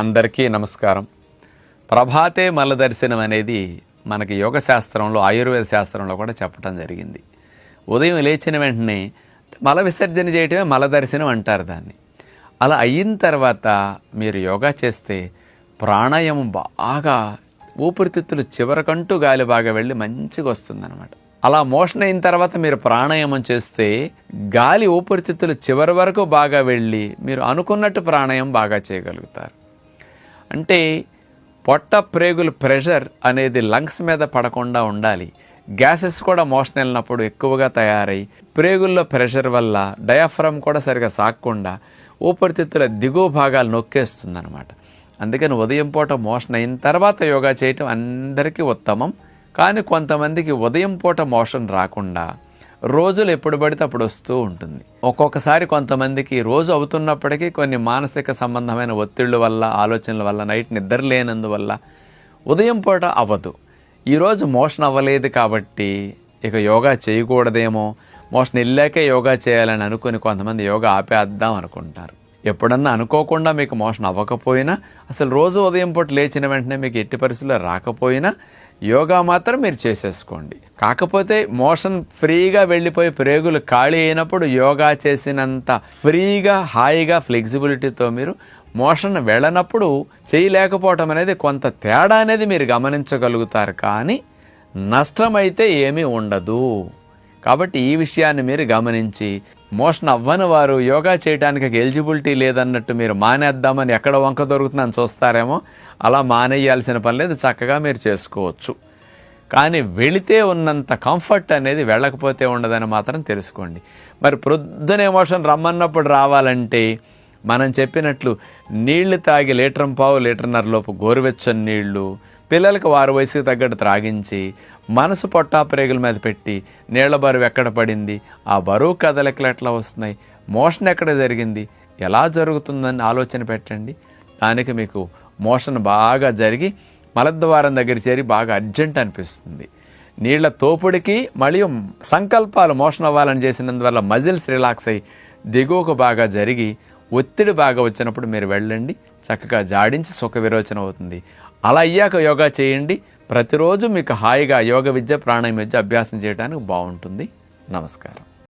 అందరికీ నమస్కారం. ప్రభాతే మల దర్శనం అనేది మనకి యోగ శాస్త్రంలో ఆయుర్వేద శాస్త్రంలో కూడా చెప్పడం జరిగింది. ఉదయం లేచిన వెంటనే మల విసర్జన చేయటమే మల దర్శనం అంటారు దాన్ని. అలా అయిన తర్వాత మీరు యోగా చేస్తే ప్రాణాయామం బాగా ఊపిరితిత్తులు చివరకంటూ గాలి బాగా వెళ్ళి మంచిగా వస్తుందన్నమాట. అలా మోషన్ అయిన తర్వాత మీరు ప్రాణాయామం చేస్తే గాలి ఊపిరితిత్తులు చివరి వరకు బాగా వెళ్ళి మీరు అనుకున్నట్టు ప్రాణాయామం బాగా చేయగలుగుతారు. అంటే పొట్ట ప్రేగుల ప్రెషర్ అనేది లంగ్స్ మీద పడకుండా ఉండాలి. గ్యాసెస్ కూడా మోషన్ వెళ్ళినప్పుడు ఎక్కువగా తయారై ప్రేగుల్లో ప్రెషర్ వల్ల డయాఫ్రమ్ కూడా సరిగా సాగకుండా ఊపిరితిత్తుల దిగువ భాగాలు నొక్కేస్తుందనమాట అందుకని ఉదయం పూట మోషన్ అయిన తర్వాత యోగా చేయటం అందరికీ ఉత్తమం. కానీ కొంతమందికి ఉదయం పూట మోషన్ రాకుండా రోజులు ఎప్పుడు పడితే అప్పుడు వస్తూ ఉంటుంది. ఒక్కొక్కసారి కొంతమందికి రోజు అవుతున్నప్పటికీ కొన్ని మానసిక సంబంధమైన ఒత్తిళ్ళ వల్ల ఆలోచనల వల్ల నైట్ నిద్ర లేనందువల్ల ఉదయం పూట అవ్వదు. ఈరోజు మోషన్ అవ్వలేదు కాబట్టి ఇక యోగా చేయకూడదేమో మోషన్ వెళ్ళాకే యోగా చేయాలని అనుకుని కొంతమంది యోగా ఆపేద్దాం అనుకుంటారు. ఎప్పుడన్నా అనుకోకుండా మీకు మోషన్ అవ్వకపోయినా అసలు రోజు ఉదయం పూట లేచిన వెంటనే మీకు ఎట్టి పరిస్థితుల్లో రాకపోయినా యోగా మాత్రం మీరు చేసేసుకోండి. కాకపోతే మోషన్ ఫ్రీగా వెళ్ళిపోయి ప్రేగులు ఖాళీ అయినప్పుడు యోగా చేసినంత ఫ్రీగా హాయిగా ఫ్లెక్సిబిలిటీతో మీరు మోషన్ వెళ్ళనప్పుడు చేయలేకపోవటం అనేది కొంత తేడా అనేది మీరు గమనించగలుగుతారు. కానీ నష్టమైతే ఏమీ ఉండదు. కాబట్టి ఈ విషయాన్ని మీరు గమనించి మోషన్ అవ్వని వారు యోగా చేయడానికి ఎలిజిబిలిటీ లేదన్నట్టు మీరు మానేద్దామని ఎక్కడ వంక దొరుకుతుందని చూస్తారేమో అలా మానేయాల్సిన పని లేదు చక్కగా మీరు చేసుకోవచ్చు. కానీ వెళితే ఉన్నంత కంఫర్ట్ అనేది వెళ్ళకపోతే ఉండదని మాత్రం తెలుసుకోండి. మరి ప్రొద్దున ఎమోషన్ రమ్మన్నప్పుడు రావాలంటే మనం చెప్పినట్లు నీళ్ళు తాగి లీటర్ పావు లీటర్న్నర లోపు గోరువెచ్చని నీళ్ళు పిల్లలకు వారి వయసుకు తగ్గట్టు త్రాగించి మనసు పొట్టా ప్రేగుల మీద పెట్టి నీళ్ళ బరువు ఎక్కడ పడింది ఆ బరువు కదలికలు ఎట్లా వస్తున్నాయి మోషన్ ఎక్కడ జరిగింది ఎలా జరుగుతుందని ఆలోచన పెట్టండి. దానికి మీకు మోషన్ బాగా జరిగి మలద్వారం దగ్గర చేరి బాగా అర్జెంట్ అనిపిస్తుంది. నీళ్ళ తోపుడికి మరియు సంకల్పాలు మోషన్ అవ్వాలని చేసినందువల్ల మజిల్స్ రిలాక్స్ అయ్యి దిగువకు బాగా జరిగి ఒత్తిడి బాగా వచ్చినప్పుడు మీరు వెళ్ళండి. చక్కగా జాడించి సుఖ విరోచన అవుతుంది. అలా అయ్యాక యోగా చేయండి. ప్రతిరోజు మీకు హాయిగా యోగ విద్య ప్రాణాయామ విద్య అభ్యాసం చేయడానికి బాగుంటుంది. నమస్కారం.